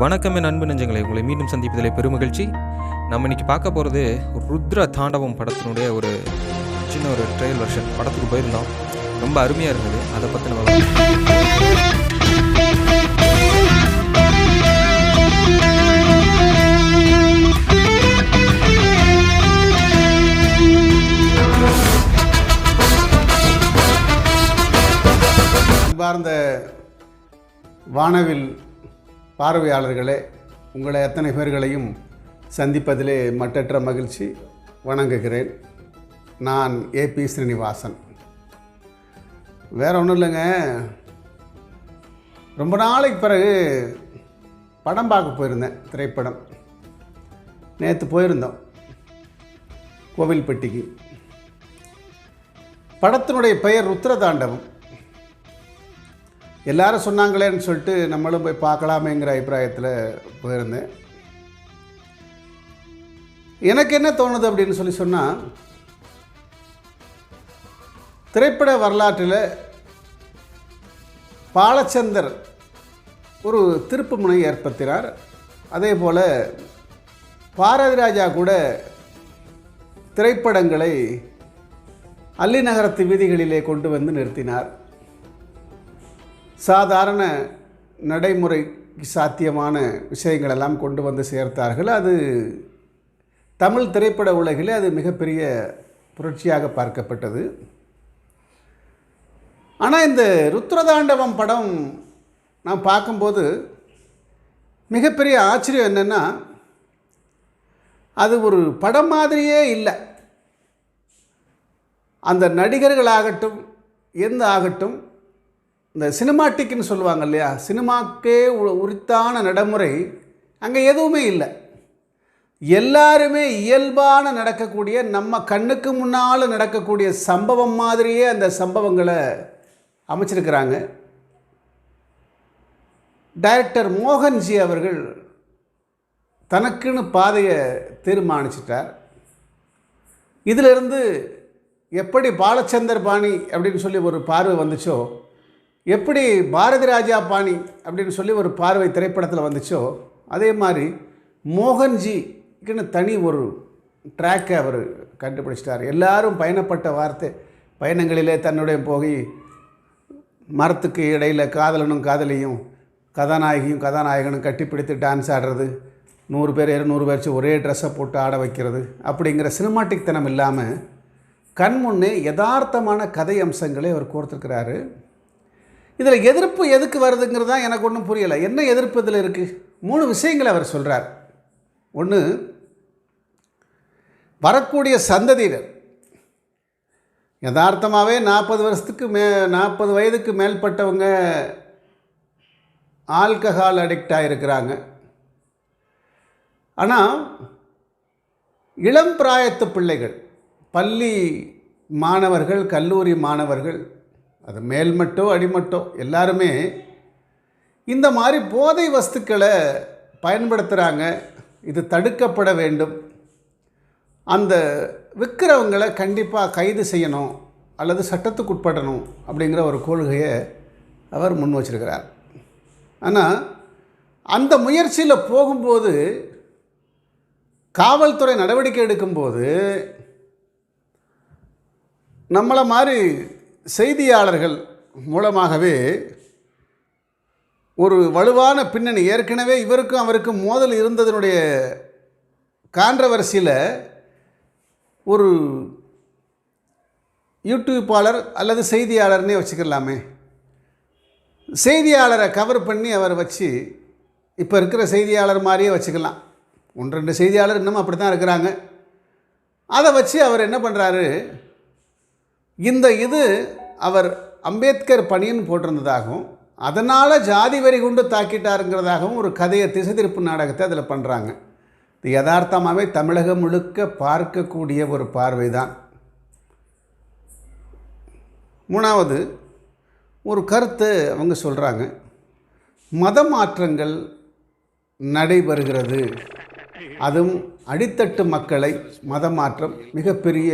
வணக்கம் என் அன்பு நெஞ்சங்களை. உங்களை மீண்டும் சந்திப்பதிலே பெருமகிழ்ச்சி நம்ம இன்னைக்கு பார்க்க போகிறது ருத்ர தாண்டவம் படத்தினுடைய ஒரு சின்ன ஒரு ட்ரையல் வெர்ஷன் படத்துக்கு போயிருந்தோம். ரொம்ப அருமையாக இருந்தது. அதை பற்றி நம்ம வானவில் பார்வையாளர்களே உங்களை அத்தனை பேர்களையும் சந்திப்பதிலே மட்டற்ற மகிழ்ச்சி வணங்குகிறேன். நான் ஏபி ஸ்ரீனிவாசன். வேற ஒன்றும் இல்லைங்க ரொம்ப நாளைக்கு பிறகு படம் பார்க்க போயிருந்தேன் திரைப்படம். நேற்று போயிருந்தோம் கோவில்பட்டிக்கு. படத்தினுடைய பெயர் ருத்ரதாண்டவம். எல்லாரும் சொன்னாங்களேன்னு சொல்லிட்டு நம்மளும் போய் பார்க்கலாமேங்கிற அபிப்பிராயத்தில் போயிருந்தேன். எனக்கு என்ன தோணுது அப்படின்னு சொல்லி சொன்னால் திரைப்பட வரலாற்றில் பாலச்சந்தர் ஒரு திருப்புமுனை ஏற்படுத்தினார். அதே போல் பாரதி ராஜா கூட திரைப்படங்களை அள்ளி நகரத்து வீதிகளிலே கொண்டு வந்து நிறுத்தினார். சாதாரண நடைமுறைக்கு சாத்தியமான விஷயங்களெல்லாம் கொண்டு வந்து சேர்த்தார்கள். அது தமிழ் திரைப்பட உலகிலே அது மிகப்பெரிய புரட்சியாக பார்க்கப்பட்டது. ஆனால் இந்த ருத்ரதாண்டவம் படம் நான் பார்க்கும்போது மிகப்பெரிய ஆச்சரியம் என்னென்னா அது ஒரு படம் மாதிரியே இல்லை. அந்த நடிகர்களாகட்டும் எந்த ஆகட்டும் இந்த சினிமாட்டிக்னு சொல்லுவாங்க இல்லையா? சினிமாக்கே உ- உரித்தான நடைமுறை அங்கே எதுவுமே இல்லை. எல்லாருமே இயல்பான நடக்கக்கூடிய நம்ம கண்ணுக்கு முன்னால் நடக்கக்கூடிய சம்பவம் மாதிரியே அந்த சம்பவங்களை அமைச்சிருக்கிறாங்க. டைரக்டர் மோகன்ஜி அவர்கள் தனக்குன்னு பாதையை தீர்மானிச்சிட்டார். இதிலிருந்து எப்படி பாலச்சந்தர் பாணி அப்படின்னு சொல்லி ஒரு பார்வை வந்துச்சோ எப்படி பாரதி ராஜா பாணி அப்படின்னு சொல்லி ஒரு பார்வை திரைப்படத்தில் வந்துச்சோ அதே மாதிரி மோகன்ஜிக்குன்னு தனி ஒரு ட்ராக்கை அவர் கண்டுபிடிச்சிட்டார். எல்லாரும் பயணப்பட்ட வார்த்தை. பயணங்களிலே தன்னுடைய போய் மரத்துக்கு இடையில் காதலனும் காதலியும் கதாநாயகியும் கதாநாயகனும் கட்டிப்பிடித்து டான்ஸ் ஆடுறது நூறு பேர் இரநூறு பேர் ஒரே ட்ரெஸ்ஸை போட்டு ஆட வைக்கிறது அப்படிங்கிற சினிமாட்டிக் தனம் இல்லாமல் கண் முன்னே யதார்த்தமான கதை அம்சங்களை அவர் கோர்த்துருக்கிறாரு. இதில் எதிர்ப்பு எதுக்கு வருதுங்கிறது தான் எனக்கு ஒன்றும் புரியலை. என்ன எதிர்ப்பு இதில் இருக்குது மூணு விஷயங்களை அவர் சொல்கிறார் ஒன்று வரக்கூடிய சந்ததியினர். யதார்த்தமாகவே நாற்பது வருஷத்துக்கு மே நாற்பது வயதுக்கு மேற்பட்டவங்க ஆல்கஹால் அடிக்ட் ஆகிருக்கிறாங்க ஆனால் இளம் பிராயத்து பிள்ளைகள் பள்ளி மாணவர்கள் கல்லூரி மாணவர்கள் அது மேல்மட்டோ அடிமட்டோ எல்லாருமே இந்த மாதிரி போதை வஸ்துக்களை பயன்படுத்துகிறாங்க இது தடுக்கப்பட வேண்டும். அந்த விற்கிறவங்களை கண்டிப்பாக கைது செய்யணும் அல்லது சட்டத்துக்கு உட்படணும் அப்படிங்கிற ஒரு கொள்கையை அவர் முன் வச்சிருக்கிறார். ஆனால் அந்த முயற்சியில் போகும்போது காவல்துறை நடவடிக்கை எடுக்கும்போது நம்மளை மாதிரி செய்தியாளர்கள் மூலமாகவே ஒரு வலுவான பின்னணி ஏற்கனவே இவருக்கும் அவருக்கும் மோதல் இருந்ததனுடைய கான்ட்ரவர்சியில் ஒரு யூடியூப்பாளர் அல்லது செய்தியாளர்னே வச்சுக்கலாமே. செய்தியாளரை கவர் பண்ணி அவர் வச்சு இப்போ இருக்கிற செய்தியாளர் மாதிரியே வச்சுக்கலாம். ஒன்று ரெண்டு செய்தியாளர் இன்னமும் அப்படி தான் இருக்கிறாங்க. அதை வச்சு அவர் என்ன பண்ணுறாரு இந்த இது அவர் அம்பேத்கர் பணின்னு போட்டிருந்ததாகவும் அதனால் ஜாதி வரி கொண்டு தாக்கிட்டாருங்கிறதாகவும் ஒரு கதையை திசை திருப்பு நாடகத்தை அதில் பண்ணுறாங்க இது யதார்த்தமாகவே தமிழகம் முழுக்க பார்க்கக்கூடிய ஒரு பார்வை தான் மூணாவது ஒரு கருத்து அவங்க சொல்கிறாங்க மத மாற்றங்கள் நடைபெறுகிறது. அதுவும் அடித்தட்டு மக்களை மத மாற்றம் மிகப்பெரிய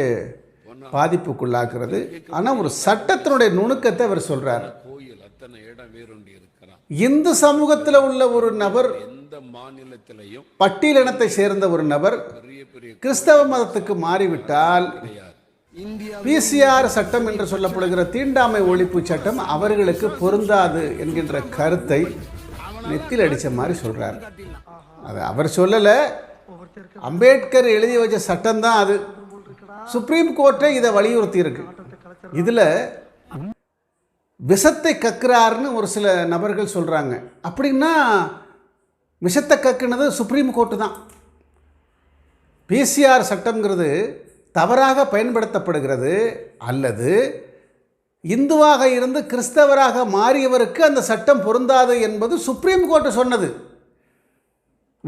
பாதிப்புக்குள்ளாக்குறது. ஆனால் ஒரு சட்டத்தினுடைய நுணுக்கத்தை அவர் சொல்கிறார் கோயில் அத்தனை இடம் வேறுண்டி இருக்கிறார் இந்து சமூகத்தில் உள்ள ஒரு நபர் எந்த மாநிலத்திலையும் பட்டியலினத்தை சேர்ந்த ஒரு நபர் கிறிஸ்தவ மதத்துக்கு மாறிவிட்டால் பிசிஆர் சட்டம் என்று சொல்லப்படுகிற தீண்டாமை ஒழிப்பு சட்டம் அவர்களுக்கு பொருந்தாது என்கின்ற கருத்தை நெத்தில் அடித்த மாதிரி சொல்கிறார் அது அவர் சொல்லலை. அம்பேத்கர் எழுதி வச்ச சட்டம் தான் அது. சுப்ரீம் கோர்ட்டே இதை வலியுறுத்தி இருக்கு இதில் விஷத்தை கக்குறாருன்னு ஒரு சில நபர்கள் சொல்கிறாங்க அப்படின்னா விஷத்தை கக்குனது சுப்ரீம் கோர்ட்டு தான். பிசிஆர் சட்டம்ங்கிறது தவறாக பயன்படுத்தப்படுகிறது அல்லது இந்துவாக இருந்து கிறிஸ்தவராக மாறியவருக்கு அந்த சட்டம் பொருந்தாது என்பது சுப்ரீம் கோர்ட்டு சொன்னது.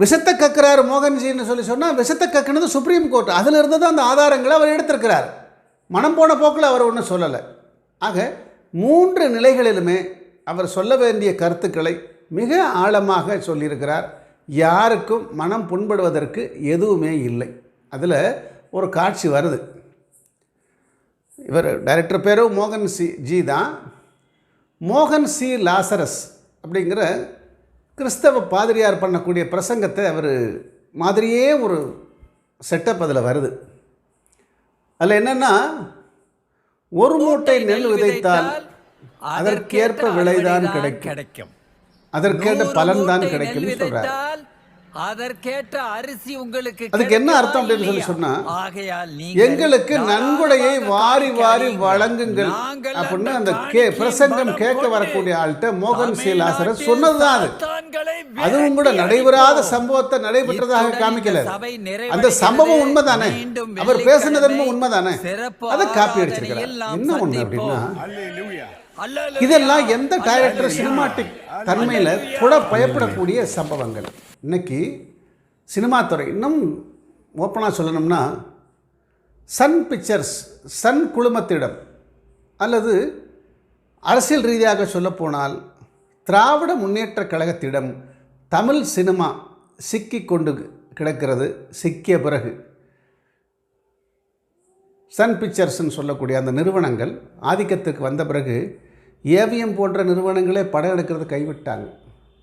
விஷத்தை கக்குறாரு மோகன்ஜின்னு சொல்லி சொன்னால் விஷத்தை கக்குனது சுப்ரீம் கோர்ட் அதில் இருந்து தான் அந்த ஆதாரங்களை அவர் எடுத்திருக்கிறார். மனம் போன போக்கில் அவர் ஒன்றும் சொல்லலை. ஆக மூன்று நிலைகளிலுமே அவர் சொல்ல வேண்டிய கருத்துக்களை மிக ஆழமாக சொல்லியிருக்கிறார். யாருக்கும் மனம் புண்படுவதற்கு எதுவுமே இல்லை. அதில் ஒரு காட்சி வருது. இவர் டைரக்டர் பேரும் மோகன் சி ஜி தான். மோகன் சி லாசரஸ் அப்படிங்கிற கிறிஸ்தவ பாதிரியார் பண்ணக்கூடிய பிரசங்கத்தை அவர் மாதிரியே ஒரு செட்டப் அதில் வருது. அதில் என்னென்னா ஒரு மூட்டை நெல் விதைத்தால் அதற்கேற்ப விளைதான் கிடைக்கும். கிடைக்கும். அதற்கேற்ற கிடைக்கும்னு நெல் சொல்கிறார் விதைத்தால் அதற்கேற்ற அரிசி உங்களுக்கு அதுக்கு என்ன கிடைக்குமா அர்த்தம் அப்படின்னு சொல்லி? சொன்னா, எங்களுக்கு நன்கொடையை வாரி வாரி. வழங்குங்கள் அப்படின்னு அந்த கே பிரசங்கம் கேட்க வரக்கூடிய ஆள்கிட்ட மோகன் சி லாசரஸ் தமிழ்நாட்டில் சொன்னதுதான் அது. அதுவும் கூட நடைபெறாத. சம்பவத்தை நடைபெற்றதாக காமிக்கல. அந்த. சம்பவம் உண்மைதானே? அவர் வெள்ளிக்கிழமை பேசினது என்னமோ உண்மைதானே அதை காப்பி அடிச்சிருக்கிறார். என்ன ஒண்ணு அப்படின்னா. இதெல்லாம் எந்த டைரக்டர் சினிமாட்டிக் தன்மையில் கூட பயப்படக்கூடிய சம்பவங்கள். இன்னைக்கு சினிமா துறை இன்னும் ஓப்பனாக சொல்லணும்னா சன் பிக்சர்ஸ் சன் குழுமத்திடம் அல்லது அரசியல் ரீதியாக சொல்லப்போனால் திராவிட முன்னேற்ற கழகத்திடம் தமிழ் சினிமா சிக்கி கொண்டு கிடக்கிறது சிக்கிய பிறகு. சன் பிக்சர்ஸ்னு சொல்லக்கூடிய அந்த நிறுவனங்கள் ஆதிக்கத்துக்கு வந்த பிறகு ஏவிஎம் போன்ற நிறுவனங்களே படம் எடுக்கிறத கைவிட்டாங்க.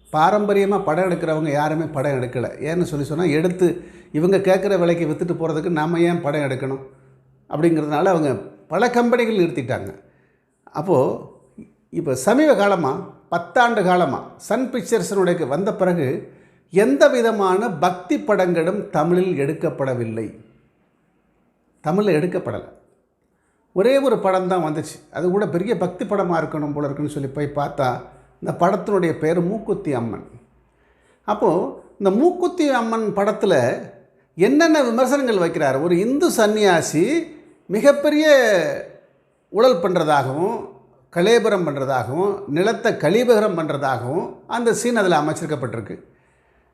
பாரம்பரியமாக படம் எடுக்கிறவங்க யாருமே படம் எடுக்கலை. ஏன்னு சொல்லி சொன்னால் எடுத்து இவங்க கேட்குற விலைக்கு விற்றுட்டு போகிறதுக்கு நாம் ஏன் படம் எடுக்கணும்? அப்படிங்கிறதுனால அவங்க பல கம்பெனிகள் நிறுத்திட்டாங்க. அப்போது இப்போ சமீப காலமாக பத்தாண்டு காலமாக சன் பிக்சர்ஸனுடைய வந்த பிறகு எந்த விதமான பக்தி படங்களும் தமிழில் எடுக்கப்படவில்லை. தமிழில் எடுக்கப்படலை. ஒரே ஒரு படம் தான் வந்துச்சு. அது கூட பெரிய பக்தி படமாக இருக்கணும் போல இருக்குன்னு சொல்லி போய் பார்த்தா இந்த படத்தினுடைய பேர் மூக்குத்தி அம்மன். அப்போது இந்த மூக்குத்தி அம்மன் படத்தில் என்னென்ன விமர்சனங்கள் வைக்கிறார்? ஒரு இந்து சன்னியாசி மிகப்பெரிய ஊழல் பண்ணுறதாகவும் கலேபரம் பண்ணுறதாகவும் நிலத்தை கலீபகரம் பண்ணுறதாகவும் அந்த சீன் அதில் அமைச்சிருக்கப்பட்டிருக்கு.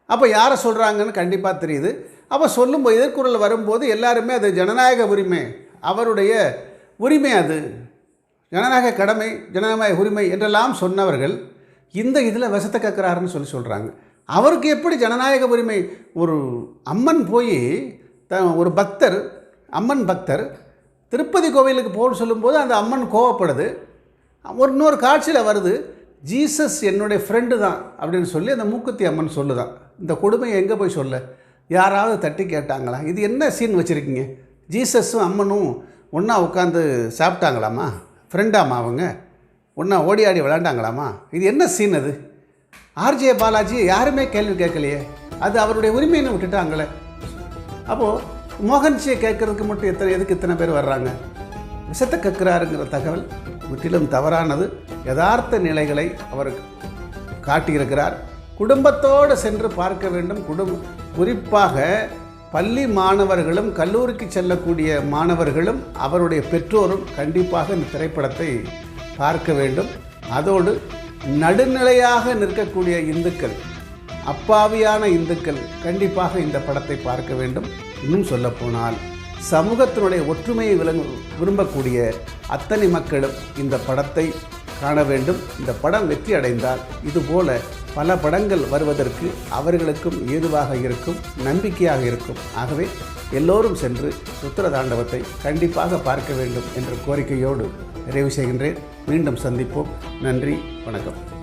அப்போ யாரை சொல்கிறாங்கன்னு கண்டிப்பாக தெரியுது. அப்போ சொல்லும்போது எதிர்குரல் வரும்போது எல்லாருமே அது ஜனநாயக உரிமை. அவருடைய உரிமை அது. ஜனநாயக கடமை ஜனநாயக உரிமை என்றெல்லாம் சொன்னவர்கள் இந்த இதில் விஷத்தை கக்குறாருன்னு சொல்லி சொல்கிறாங்க அவருக்கு எப்படி ஜனநாயக உரிமை? ஒரு அம்மன் போய் த ஒரு பக்தர் அம்மன் பக்தர் திருப்பதி கோவிலுக்கு போகணும்னு சொல்லும்போது அந்த அம்மன் கோவப்படுது. ஒரு இன்னொரு காட்சியில் வருது ஜீசஸ் என்னுடைய ஃப்ரெண்டு தான் அப்படின்னு சொல்லி அந்த மூக்குத்தி அம்மன் சொல்லுதான். இந்த கொடுமையை எங்கே போய் சொல்ல? யாராவது தட்டி கேட்டாங்களா? இது என்ன சீன் வச்சுருக்கீங்க? ஜீசஸும் அம்மனும் ஒன்றா உட்காந்து சாப்பிட்டாங்களாமா ஃப்ரெண்டாமா அவங்க? ஒன்றா ஓடி ஆடி விளாண்டாங்களாமா இது என்ன சீன் அது? ஆர்ஜே பாலாஜி யாருமே கேள்வி கேட்கலையே. அது அவருடைய உரிமைன்னு விட்டுட்டாங்களே. அப்போது மோகன்ஜியை கேட்கறதுக்கு மட்டும் எத்தனை எதுக்கு இத்தனை பேர் வர்றாங்க? விஷத்தை கற்கிறாருங்கிற தகவல். முற்றிலும் தவறானது. யதார்த்த நிலைகளை அவர் காட்டியிருக்கிறார். குடும்பத்தோடு சென்று பார்க்க வேண்டும். குடும்ப குறிப்பாக பள்ளி மாணவர்களும் கல்லூரிக்கு செல்லக்கூடிய மாணவர்களும் அவருடைய பெற்றோரும் கண்டிப்பாக இந்த திரைப்படத்தை பார்க்க வேண்டும். அதோடு நடுநிலையாக நிற்கக்கூடிய இந்துக்கள் அப்பாவியான இந்துக்கள் கண்டிப்பாக இந்த படத்தை பார்க்க வேண்டும். இன்னும் சொல்லப்போனால் சமூகத்தினுடைய ஒற்றுமையை விளங்க விரும்பக்கூடிய அத்தனை மக்களும் இந்த படத்தை காண வேண்டும். இந்த படம் வெற்றி அடைந்தால் இதுபோல பல படங்கள் வருவதற்கு அவர்களுக்கும் ஏதுவாக இருக்கும் நம்பிக்கையாக இருக்கும். ஆகவே எல்லோரும் சென்று ருத்ர தாண்டவத்தை கண்டிப்பாக பார்க்க வேண்டும் என்ற கோரிக்கையோடு நிறைவு செய்கின்றேன். மீண்டும் சந்திப்போம். நன்றி வணக்கம்.